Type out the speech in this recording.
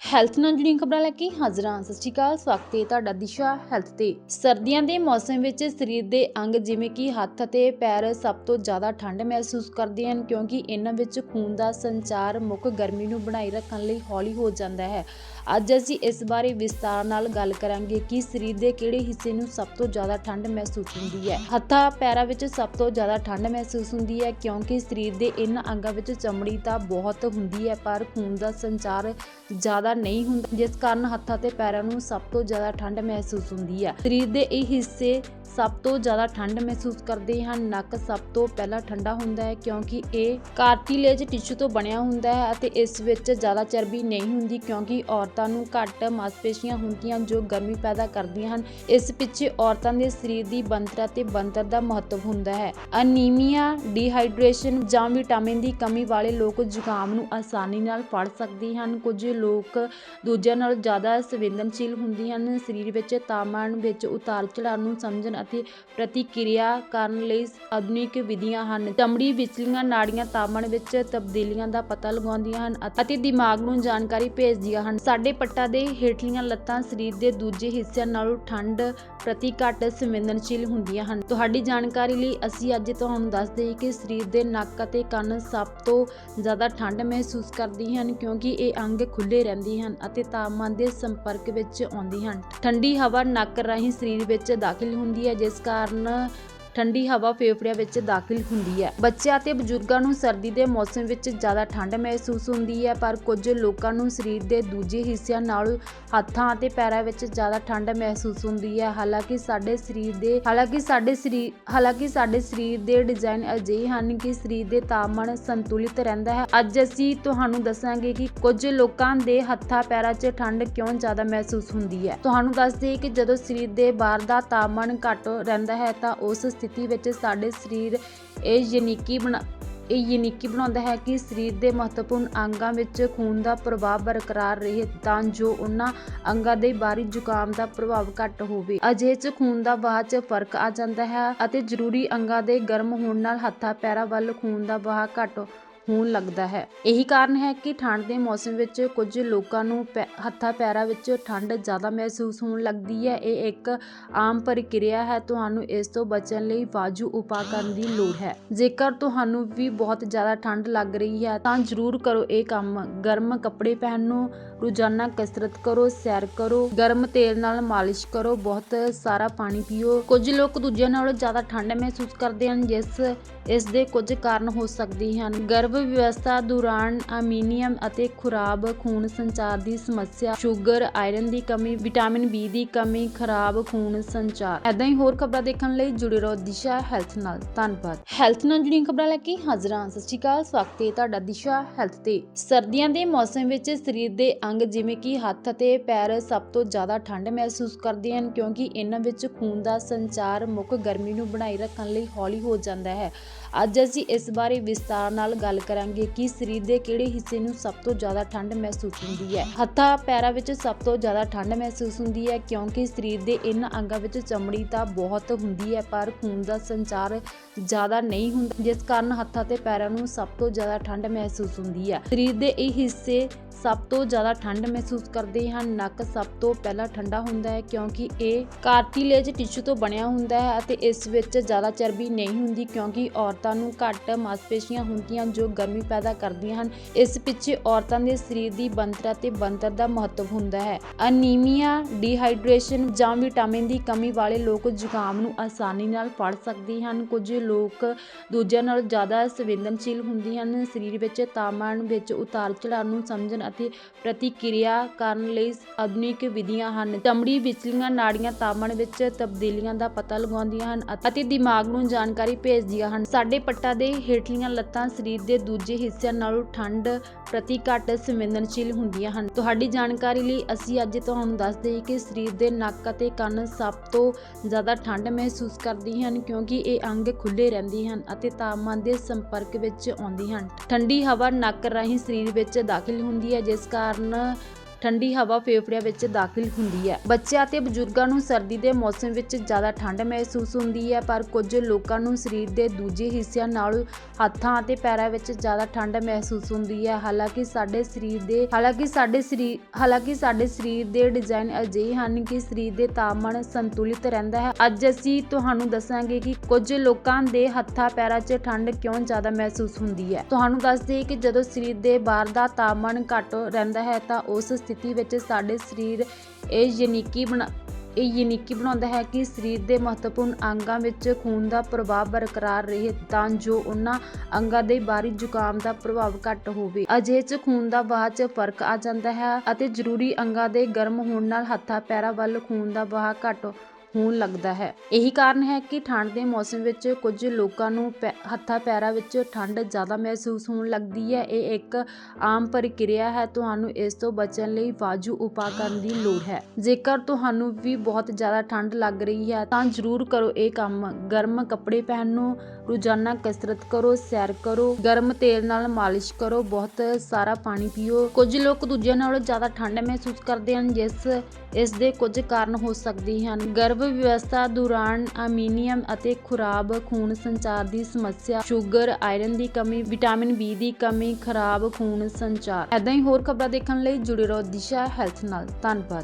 Health ਨਾਲ ਜੁੜੀਆਂ ਖਬਰਾਂ ਲੈ ਕੇ ਹਾਜ਼ਰ ਹਾਂ। ਸਤਿ ਸ਼੍ਰੀ ਅਕਾਲ, ਸਵਾਗਤ ਹੈ ਤੁਹਾਡਾ ਦਿਸ਼ਾ ਹੈਲਥ ਤੇ। ਸਰਦੀਆਂ ਦੇ ਮੌਸਮ ਵਿੱਚ ਸਰੀਰ ਦੇ ਅੰਗ ਜਿਵੇਂ ਕਿ ਹੱਥ ਅਤੇ ਪੈਰ ਸਭ ਤੋਂ ਜ਼ਿਆਦਾ ਠੰਡ ਮਹਿਸੂਸ ਕਰਦੇ ਹਨ, ਕਿਉਂਕਿ ਇਹਨਾਂ ਵਿੱਚ ਖੂਨ ਦਾ ਸੰਚਾਰ ਮੁੱਖ ਗਰਮੀ ਨੂੰ ਬਣਾਈ ਰੱਖਣ ਲਈ ਹੌਲੀ ਹੋ ਜਾਂਦਾ ਹੈ। ਅੱਜ ਅਸੀਂ ਇਸ ਬਾਰੇ ਵਿਸਤਾਰ ਨਾਲ ਗੱਲ ਕਰਾਂਗੇ ਕਿ ਸਰੀਰ ਦੇ ਕਿਹੜੇ ਹਿੱਸੇ ਨੂੰ ਸਭ ਤੋਂ ਜ਼ਿਆਦਾ ਠੰਡ ਮਹਿਸੂਸ ਹੁੰਦੀ ਹੈ। ਹੱਥਾਂ, ਪੈਰਾਂ ਵਿੱਚ ਸਭ ਤੋਂ ਜ਼ਿਆਦਾ ਠੰਡ ਮਹਿਸੂਸ ਹੁੰਦੀ ਹੈ, ਕਿਉਂਕਿ ਸਰੀਰ ਦੇ ਇਹਨਾਂ ਅੰਗਾਂ ਵਿੱਚ ਚਮੜੀ ਤਾਂ ਬਹੁਤ ਹੁੰਦੀ ਹੈ, ਪਰ ਖੂਨ ਦਾ ਸੰਚਾਰ ਜ਼ਿਆਦਾ ਨਹੀਂ ਹੁੰਦਾ, ਜਿਸ ਕਾਰਨ ਹੱਥਾਂ ਤੇ ਪੈਰਾਂ ਨੂੰ ਸਭ ਤੋਂ ਜ਼ਿਆਦਾ ਠੰਡ ਮਹਿਸੂਸ ਹੁੰਦੀ ਹੈ ਸਰੀਰ ਦੇ ਇਹ ਹਿੱਸੇ ਸਭ ਤੋਂ ਜ਼ਿਆਦਾ ਠੰਡ ਮਹਿਸੂਸ ਕਰਦੇ ਹਨ। ਨੱਕ ਸਭ ਤੋਂ ਪਹਿਲਾਂ ਠੰਡਾ ਹੁੰਦਾ ਹੈ ਕਿਉਂਕਿ ਇਹ ਕਾਰਟਿਲੇਜ ਟਿਸ਼ੂ ਤੋਂ ਬਣਿਆ ਹੁੰਦਾ ਹੈ ਅਤੇ ਇਸ ਵਿੱਚ ਜ਼ਿਆਦਾ ਚਰਬੀ ਨਹੀਂ ਹੁੰਦੀ ਕਿਉਂਕਿ ਔਰਤਾਂ ਨੂੰ ਘੱਟ ਮਾਸਪੇਸ਼ੀਆਂ ਹੁੰਦੀਆਂ ਜੋ ਗਰਮੀ ਪੈਦਾ ਕਰਦੀਆਂ ਹਨ। ਇਸ ਪਿੱਛੇ ਔਰਤਾਂ ਦੇ ਸਰੀਰ ਦੀ ਬਣਤਰ ਅਤੇ ਬਣਤਰ ਦਾ ਮਹੱਤਵ ਹੁੰਦਾ ਹੈ। ਅਨੀਮੀਆ, ਡੀਹਾਈਡਰੇਸ਼ਨ ਜਾਂ ਵਿਟਾਮਿਨ ਦੀ ਕਮੀ ਵਾਲੇ ਲੋਕ ਜ਼ੁਕਾਮ ਨੂੰ ਆਸਾਨੀ ਨਾਲ ਫੜ ਸਕਦੇ ਹਨ। ਕੁਝ ਲੋਕ ਦੂਜਿਆਂ ਨਾਲ ਜ਼ਿਆਦਾ ਸੰਵੇਦਨਸ਼ੀਲ ਹੁੰਦੇ ਹਨ। ਸਰੀਰ ਵਿੱਚ ਤਾਪਮਾਨ ਵਿੱਚ ਉਤਾਰ ਚੜਾਅ ਨੂੰ ਸਮਝਣ ਅਤੇ ਪ੍ਰਤੀਕਿਰਿਆ ਕਰਨ ਲਈ ਆਧੁਨਿਕ ਵਿਧੀਆਂ ਹਨ। ਚਮੜੀ ਵਿਚਲੀਆਂ ਨਾੜੀਆਂ ਤਾਪਮਾਨ ਵਿੱਚ ਤਬਦੀਲੀਆਂ ਦਾ ਪਤਾ ਲਗਾਉਂਦੀਆਂ ਹਨ ਅਤੇ ਦਿਮਾਗ ਨੂੰ ਜਾਣਕਾਰੀ ਭੇਜਦੀਆਂ ਹਨ। ਸਾਡੇ ਪੱਟਾਂ ਦੇ ਹੇਠਲੀਆਂ ਲੱਤਾਂ ਸਰੀਰ ਦੇ ਦੂਜੇ ਹਿੱਸਿਆਂ ਨਾਲੋਂ ਠੰਡ ਪ੍ਰਤੀ ਘੱਟ ਸੰਵੇਦਨਸ਼ੀਲ ਹੁੰਦੀਆਂ ਹਨ। ਤੁਹਾਡੀ ਜਾਣਕਾਰੀ ਲਈ ਅਸੀਂ ਅੱਜ ਤੁਹਾਨੂੰ ਦੱਸਦੇ ਦੇਈਏ ਕਿ ਸਰੀਰ ਦੇ ਨੱਕ ਅਤੇ ਕੰਨ ਸਭ ਤੋਂ ਜ਼ਿਆਦਾ ਠੰਡ ਮਹਿਸੂਸ ਕਰਦੀ ਹਨ ਕਿਉਂਕਿ ਇਹ ਅੰਗ ਖੁੱਲੇ ਰਹਿੰਦੇ ਹਨ ਅਤੇ ਤਾਪਮਾਨ ਦੇ ਸੰਪਰਕ ਵਿੱਚ ਆਉਂਦੇ ਹਨ। ਠੰਡੀ ਹਵਾ ਨੱਕ ਰਾਹੀਂ ਸਰੀਰ ਵਿੱਚ ਦਾਖਲ ਹੁੰਦੀ ਹੈ ਜਿਸ ਕਾਰਨ ਠੰਡੀ ਹਵਾ ਫੇਫੜਿਆਂ ਵਿੱਚ ਦਾਖਲ ਹੁੰਦੀ ਹੈ। ਬੱਚਿਆਂ ਅਤੇ ਬਜ਼ੁਰਗਾਂ ਨੂੰ ਸਰਦੀ ਦੇ ਮੌਸਮ ਵਿੱਚ ਜ਼ਿਆਦਾ ਠੰਡ ਮਹਿਸੂਸ ਹੁੰਦੀ ਹੈ, ਪਰ ਕੁਝ ਲੋਕਾਂ ਨੂੰ ਸਰੀਰ ਦੇ ਦੂਜੇ ਹਿੱਸਿਆਂ ਨਾਲੋਂ ਹੱਥਾਂ ਅਤੇ ਪੈਰਾਂ ਵਿੱਚ ਜ਼ਿਆਦਾ ਠੰਡ ਮਹਿਸੂਸ ਹੁੰਦੀ ਹੈ। ਹਾਲਾਂਕਿ ਸਾਡੇ ਸਰੀਰ ਦੇ, ਹਾਲਾਂਕਿ ਸਾਡੇ ਸਰੀਰ ਹਾਲਾਂਕਿ ਸਾਡੇ ਸਰੀਰ ਦੇ ਡਿਜ਼ਾਈਨ ਅਜਿਹੇ ਹਨ ਕਿ ਸਰੀਰ ਦੇ ਤਾਪਮਾਨ ਸੰਤੁਲਿਤ ਰਹਿੰਦਾ ਹੈ। ਅੱਜ ਅਸੀਂ ਤੁਹਾਨੂੰ ਦੱਸਾਂਗੇ ਕਿ ਕੁਝ ਲੋਕਾਂ ਦੇ ਹੱਥਾਂ ਪੈਰਾਂ 'ਚ ਠੰਡ ਕਿਉਂ ਜ਼ਿਆਦਾ ਮਹਿਸੂਸ ਹੁੰਦੀ ਹੈ। ਤੁਹਾਨੂੰ ਦੱਸ ਦਈਏ ਕਿ ਜਦੋਂ ਸਰੀਰ ਦੇ ਬਾਹਰ ਦਾ ਤਾਪਮਾਨ ਘੱਟ ਰਹਿੰਦਾ ਹੈ ਤਾਂ ਉਸ ਸਥਿਤੀ ਵਿੱਚ ਸਾਡੇ ਸਰੀਰ ਇਹ ਯੂਨੀਕੀ ਬਣਾ, ਇਹ ਯੂਨੀਕੀ ਬਣਾਉਂਦਾ ਹੈ ਕਿ ਸਰੀਰ ਦੇ ਮਹੱਤਵਪੂਰਨ ਅੰਗਾਂ ਵਿੱਚ ਖੂਨ ਦਾ ਪ੍ਰਵਾਹ ਬਰਕਰਾਰ ਰਹੇ ਤਾਂ ਜੋ ਉਹਨਾਂ ਅੰਗਾਂ ਦੇ ਬਾਹਰੀ ਜ਼ੁਕਾਮ ਦਾ ਪ੍ਰਭਾਵ ਘੱਟ ਹੋਵੇ। ਅਜਿਹੇ 'ਚ ਖੂਨ ਦਾ ਵਹਾਅ 'ਚ ਫ਼ਰਕ ਆ ਜਾਂਦਾ ਹੈ ਅਤੇ ਜ਼ਰੂਰੀ ਅੰਗਾਂ ਦੇ ਗਰਮ ਹੋਣ ਨਾਲ ਹੱਥਾਂ, ਪੈਰਾਂ ਵੱਲ ਖੂਨ ਦਾ ਵਹਾਅ ਘੱਟ ਹੋਣ ਲੱਗਦਾ ਹੈ। ਇਹੀ ਕਾਰਨ ਹੈ ਕਿ ਠੰਡ ਦੇ ਮੌਸਮ ਵਿੱਚ ਕੁਝ ਲੋਕਾਂ ਨੂੰ ਪੈ- ਹੱਥਾਂ ਪੈਰਾਂ ਵਿੱਚ ਠੰਡ ਜ਼ਿਆਦਾ ਮਹਿਸੂਸ ਹੋਣ ਲੱਗਦੀ ਹੈ। ਇਹ ਇੱਕ ਆਮ ਪ੍ਰਕਿਰਿਆ ਹੈ। ਤੁਹਾਨੂੰ ਇਸ ਤੋਂ ਬਚਣ ਲਈ ਵਾਜੂ ਉਪਾਅ ਕਰਨ ਦੀ ਲੋੜ ਹੈ। ਜੇਕਰ ਤੁਹਾਨੂੰ ਵੀ ਬਹੁਤ ਜ਼ਿਆਦਾ ਠੰਡ ਲੱਗ ਰਹੀ ਹੈ, ਤਾਂ ਜ਼ਰੂਰ ਕਰੋ ਇਹ ਕੰਮ। ਗਰਮ ਕੱਪੜੇ ਪਹਿਨੋ, ਰੋਜ਼ਾਨਾ ਕਸਰਤ ਕਰੋ, ਸੈਰ ਕਰੋ, ਗਰਮ ਤੇਲ ਨਾਲ ਮਾਲਿਸ਼ ਕਰੋ, ਬਹੁਤ ਸਾਰਾ ਪਾਣੀ ਪੀਓ। ਕੁਝ ਲੋਕ ਦੂਜਿਆਂ ਨਾਲੋਂ ਜ਼ਿਆਦਾ ਠੰਡ ਮਹਿਸੂਸ ਕਰਦੇ ਹਨ, ਜਿਸ, ਇਸ ਦੇ ਕੁਝ ਕਾਰਨ ਹੋ ਸਕਦੇ ਹਨ। ਗਰਭ ਵਿਵਸਥਾ ਦੌਰਾਨ ਅਮੀਨੀਅਮ ਅਤੇ ਖੁਰਾਬ ਖੂਨ ਸੰਚਾਰ ਦੀ ਸਮੱਸਿਆ, ਸ਼ੂਗਰ, ਆਇਰਨ ਦੀ ਕਮੀ, ਵਿਟਾਮਿਨ ਬੀ ਦੀ ਕਮੀ, ਖਰਾਬ ਖੂਨ ਸੰਚਾਰ। ਐਦਾਂ ਹੀ ਹੋਰ ਖਬਰਾਂ ਦੇਖਣ ਲਈ ਜੁੜੇ ਰਹੋ ਦਿਸ਼ਾ ਹੈਲਥ ਨਾਲ। ਧੰਨਵਾਦ। ਹੈਲਥ ਨਾਲ ਜੁੜੀਆਂ ਖਬਰਾਂ ਲੈ ਕੇ ਹਾਜ਼ਰ ਹਾਂ। ਸਤਿ ਸ਼੍ਰੀ ਅਕਾਲ। ਸਵਾਗਤ ਹੈ ਤੁਹਾਡਾ ਦਿਸ਼ਾ ਹੈਲਥ ਤੇ। ਸਰਦੀਆਂ ਦੇ ਮੌਸਮ ਵਿੱਚ ਸਰੀਰ ਦੇ ਅੰਗ ਜਿਵੇਂ ਕਿ ਹੱਥ ਅਤੇ ਪੈਰ ਸਭ ਤੋਂ ਜ਼ਿਆਦਾ ਠੰਡ ਮਹਿਸੂਸ ਕਰਦੇ ਹਨ ਕਿਉਂਕਿ ਇਹਨਾਂ ਵਿੱਚ ਖੂਨ ਦਾ ਸੰਚਾਰ ਮੁੱਖ ਗਰਮੀ ਨੂੰ ਬਣਾਈ ਰੱਖਣ ਲਈ ਹੌਲੀ ਹੋ ਜਾਂਦਾ ਹੈ। ਅੱਜ ਅਸੀਂ ਇਸ ਬਾਰੇ ਵਿਸਤਾਰ ਨਾਲ ਗੱਲ ਕਰਾਂਗੇ ਕਿ ਸਰੀਰ ਦੇ ਕਿਹੜੇ ਹਿੱਸੇ ਨੂੰ ਸਭ ਤੋਂ ਜ਼ਿਆਦਾ ਠੰਡ ਮਹਿਸੂਸ ਹੁੰਦੀ ਹੈ। ਹੱਥਾਂ ਪੈਰਾਂ ਵਿੱਚ ਸਭ ਤੋਂ ਜ਼ਿਆਦਾ ਠੰਡ ਮਹਿਸੂਸ ਹੁੰਦੀ ਹੈ ਕਿਉਂਕਿ ਸਰੀਰ ਦੇ ਇਹਨਾਂ ਅੰਗਾਂ ਵਿੱਚ ਚਮੜੀ ਤਾਂ ਬਹੁਤ ਹੁੰਦੀ ਹੈ ਪਰ ਖੂਨ ਦਾ ਸੰਚਾਰ ਜ਼ਿਆਦਾ ਨਹੀਂ ਹੁੰਦਾ ਜਿਸ ਕਾਰਨ ਹੱਥਾਂ ਤੇ ਪੈਰਾਂ ਨੂੰ ਸਭ ਤੋਂ ਜ਼ਿਆਦਾ ਠੰਡ ਮਹਿਸੂਸ ਹੁੰਦੀ ਹੈ। ਸਰੀਰ ਦੇ ਇਹ ਹਿੱਸੇ ਸਭ ਤੋਂ ਜ਼ਿਆਦਾ ਠੰਡ ਮਹਿਸੂਸ ਕਰਦੇ ਹਨ। ਨੱਕ ਸਭ ਤੋਂ ਪਹਿਲਾਂ ਠੰਡਾ ਹੁੰਦਾ ਹੈ ਕਿਉਂਕਿ ਇਹ ਕਾਰਟਿਲੇਜ ਟਿਸ਼ੂ ਤੋਂ ਬਣਿਆ ਹੁੰਦਾ ਹੈ ਅਤੇ ਇਸ ਵਿੱਚ ਜ਼ਿਆਦਾ ਚਰਬੀ ਨਹੀਂ ਹੁੰਦੀ ਕਿਉਂਕਿ ਔਰਤਾਂ ਨੂੰ ਘੱਟ ਮਾਸਪੇਸ਼ੀਆਂ ਹੁੰਦੀਆਂ ਜੋ ਗਰਮੀ ਪੈਦਾ ਕਰਦੀਆਂ ਹਨ। ਇਸ ਪਿੱਛੇ ਔਰਤਾਂ ਦੇ ਸਰੀਰ ਦੀ ਬਣਤਰ ਅਤੇ ਬਣਤਰ ਦਾ ਮਹੱਤਵ ਹੁੰਦਾ ਹੈ। ਅਨੀਮੀਆ, ਡੀਹਾਈਡਰੇਸ਼ਨ ਜਾਂ ਵਿਟਾਮਿਨ ਦੀ ਕਮੀ ਵਾਲੇ ਲੋਕ ਜ਼ੁਕਾਮ ਨੂੰ ਆਸਾਨੀ ਨਾਲ ਫੜ ਸਕਦੇ ਹਨ। ਕੁਝ ਲੋਕ ਦੂਜਿਆਂ ਨਾਲੋਂ ਜ਼ਿਆਦਾ ਸੰਵੇਦਨਸ਼ੀਲ ਹੁੰਦੇ ਹਨ। ਸਰੀਰ ਵਿੱਚ ਤਾਪਮਾਨ ਵਿੱਚ ਉਤਾਰ ਚੜਾਅ ਨੂੰ ਸਮਝਣ ਅਤੇ ਪ੍ਰਤੀਕਿਰਿਆ ਕਰਨ ਲਈ ਆਧੁਨਿਕ ਵਿਧੀਆਂ ਹਨ। ਚਮੜੀ, ਵਿਚਲੀਆਂ, ਨਾੜੀਆਂ ਤਾਪਮਾਨ ਵਿੱਚ ਤਬਦੀਲੀਆਂ ਦਾ ਪਤਾ ਲਗਾਉਂਦੀਆਂ ਹਨ ਅਤੇ ਦਿਮਾਗ ਨੂੰ ਜਾਣਕਾਰੀ ਭੇਜਦੀਆਂ ਹਨ। ਸਾਡੇ ਪੱਟਾਂ ਦੇ ਹੇਠਲੀਆਂ ਲੱਤਾਂ ਸਰੀਰ ਦੇ ਦੂਜੇ ਹਿੱਸਿਆਂ ਨਾਲੋਂ ਠੰਡ ਪ੍ਰਤੀ ਘੱਟ ਸੰਵੇਦਨਸ਼ੀਲ ਹੁੰਦੀਆਂ ਹਨ। ਤੁਹਾਡੀ ਜਾਣਕਾਰੀ ਲਈ ਅਸੀਂ ਅੱਜ ਤੁਹਾਨੂੰ ਦੱਸ ਦੇਈਏ ਕਿ ਸਰੀਰ ਦੇ ਨੱਕ ਅਤੇ ਕੰਨ ਸਭ ਤੋਂ ਜ਼ਿਆਦਾ ਠੰਡ ਮਹਿਸੂਸ ਕਰਦੇ ਹਨ ਕਿਉਂਕਿ ਇਹ ਅੰਗ ਖੁੱਲੇ ਰਹਿੰਦੇ ਹਨ ਅਤੇ ਤਾਪਮਾਨ ਦੇ ਸੰਪਰਕ ਵਿੱਚ ਆਉਂਦੇ ਹਨ। ਠੰਡੀ ਹਵਾ ਨੱਕ ਰਾਹੀਂ ਸਰੀਰ ਵਿੱਚ ਦਾਖਲ ਹੁੰਦੀ ਹੈ, ਜਿਸ ਕਾਰਨ ਠੰਡੀ ਹਵਾ ਫੇਫੜਿਆਂ ਵਿੱਚ ਦਾਖਲ ਹੁੰਦੀ ਹੈ। ਬੱਚਿਆਂ ਅਤੇ ਬਜ਼ੁਰਗਾਂ ਨੂੰ ਸਰਦੀ ਦੇ ਮੌਸਮ ਵਿੱਚ ਜ਼ਿਆਦਾ ਠੰਡ ਮਹਿਸੂਸ ਹੁੰਦੀ ਹੈ, ਪਰ ਕੁਝ ਲੋਕਾਂ ਨੂੰ ਸਰੀਰ ਦੇ ਦੂਜੇ ਹਿੱਸਿਆਂ ਨਾਲੋਂ ਹੱਥਾਂ ਅਤੇ ਪੈਰਾਂ ਵਿੱਚ ਜ਼ਿਆਦਾ ਠੰਡ ਮਹਿਸੂਸ ਹੁੰਦੀ ਹੈ। ਹਾਲਾਂਕਿ ਸਾਡੇ ਸਰੀਰ ਦੇ, ਹਾਲਾਂਕਿ ਸਾਡੇ ਸਰੀਰ ਹਾਲਾਂਕਿ ਸਾਡੇ ਸਰੀਰ ਦੇ ਡਿਜ਼ਾਈਨ ਅਜਿਹੇ ਹਨ ਕਿ ਸਰੀਰ ਦੇ ਤਾਪਮਾਨ ਸੰਤੁਲਿਤ ਰਹਿੰਦਾ ਹੈ। ਅੱਜ ਅਸੀਂ ਤੁਹਾਨੂੰ ਦੱਸਾਂਗੇ ਕਿ ਕੁਝ ਲੋਕਾਂ ਦੇ ਹੱਥਾਂ ਪੈਰਾਂ 'ਚ ਠੰਡ ਕਿਉਂ ਜ਼ਿਆਦਾ ਮਹਿਸੂਸ ਹੁੰਦੀ ਹੈ। ਤੁਹਾਨੂੰ ਦੱਸ ਦਈਏ ਕਿ ਜਦੋਂ ਸਰੀਰ ਦੇ ਬਾਹਰ ਦਾ ਤਾਪਮਾਨ ਘੱਟ ਰਹਿੰਦਾ ਹੈ ਤਾਂ ਉਸ ਸਥਿਤੀ ਵਿੱਚ ਸਾਡੇ ਸਰੀਰ ਇਹ ਯੂਨੀਕੀ ਬਣਾ, ਇਹ ਯੂਨੀਕੀ ਬਣਾਉਂਦਾ ਹੈ ਕਿ ਸਰੀਰ ਦੇ ਮਹੱਤਵਪੂਰਨ ਅੰਗਾਂ ਵਿੱਚ ਖੂਨ ਦਾ ਪ੍ਰਵਾਹ ਬਰਕਰਾਰ ਰਹੇ ਤਾਂ ਜੋ ਉਹਨਾਂ ਅੰਗਾਂ ਦੇ ਬਾਹਰੀ ਜ਼ੁਕਾਮ ਦਾ ਪ੍ਰਭਾਵ ਘੱਟ ਹੋਵੇ। ਅਜਿਹੇ 'ਚ ਖੂਨ ਦਾ ਵਹਾਅ 'ਚ ਫ਼ਰਕ ਆ ਜਾਂਦਾ ਹੈ ਅਤੇ ਜ਼ਰੂਰੀ ਅੰਗਾਂ ਦੇ ਗਰਮ ਹੋਣ ਨਾਲ ਹੱਥਾਂ, ਪੈਰਾਂ ਵੱਲ ਖੂਨ ਦਾ ਵਹਾਅ ਘੱਟ ਹੋਣ ਲੱਗਦਾ ਹੈ। ਇਹੀ ਕਾਰਨ ਹੈ ਕਿ ਠੰਡ ਦੇ ਮੌਸਮ ਵਿੱਚ ਕੁਝ ਲੋਕਾਂ ਨੂੰ ਪੈ- ਹੱਥਾਂ ਪੈਰਾਂ ਵਿੱਚ ਠੰਡ ਜ਼ਿਆਦਾ ਮਹਿਸੂਸ ਹੋਣ ਲੱਗਦੀ ਹੈ। ਇਹ ਇੱਕ ਆਮ ਪ੍ਰਕਿਰਿਆ ਹੈ। ਤੁਹਾਨੂੰ ਇਸ ਤੋਂ ਬਚਣ ਲਈ ਵਾਜੂ ਉਪਾਅ ਕਰਨ ਦੀ ਲੋੜ ਹੈ। ਜੇਕਰ ਤੁਹਾਨੂੰ ਵੀ ਬਹੁਤ ਜ਼ਿਆਦਾ ਠੰਡ ਲੱਗ ਰਹੀ ਹੈ, ਤਾਂ ਜ਼ਰੂਰ ਕਰੋ ਇਹ ਕੰਮ। ਗਰਮ ਕੱਪੜੇ ਪਹਿਨੋ, ਰੋਜ਼ਾਨਾ ਕਸਰਤ ਕਰੋ, ਸੈਰ ਕਰੋ, ਗਰਮ ਤੇਲ ਨਾਲ ਮਾਲਿਸ਼ ਕਰੋ, ਬਹੁਤ ਸਾਰਾ ਪਾਣੀ ਪੀਓ। ਕੁਝ ਲੋਕ ਦੂਜਿਆਂ ਨਾਲੋਂ ਜ਼ਿਆਦਾ ਠੰਡ ਮਹਿਸੂਸ ਕਰਦੇ ਹਨ, ਜਿਸ, ਇਸ ਦੇ ਕੁਝ ਕਾਰਨ ਹੋ ਸਕਦੇ ਹਨ। ਗਰਭ ਵਿਵਸਥਾ ਦੌਰਾਨ ਅਮੀਨੀਅਮ ਅਤੇ ਖੁਰਾਬ ਖੂਨ ਸੰਚਾਰ ਦੀ ਸਮੱਸਿਆ, ਸ਼ੂਗਰ, ਆਇਰਨ ਦੀ ਕਮੀ, ਵਿਟਾਮਿਨ ਬੀ ਦੀ ਕਮੀ, ਖਰਾਬ ਖੂਨ ਸੰਚਾਰ। ਐਦਾਂ ਹੀ ਹੋਰ ਖਬਰਾਂ ਦੇਖਣ ਲਈ ਜੁੜੇ ਰਹੋ ਦਿਸ਼ਾ ਹੈਲਥ ਨਾਲ। ਧੰਨਵਾਦ।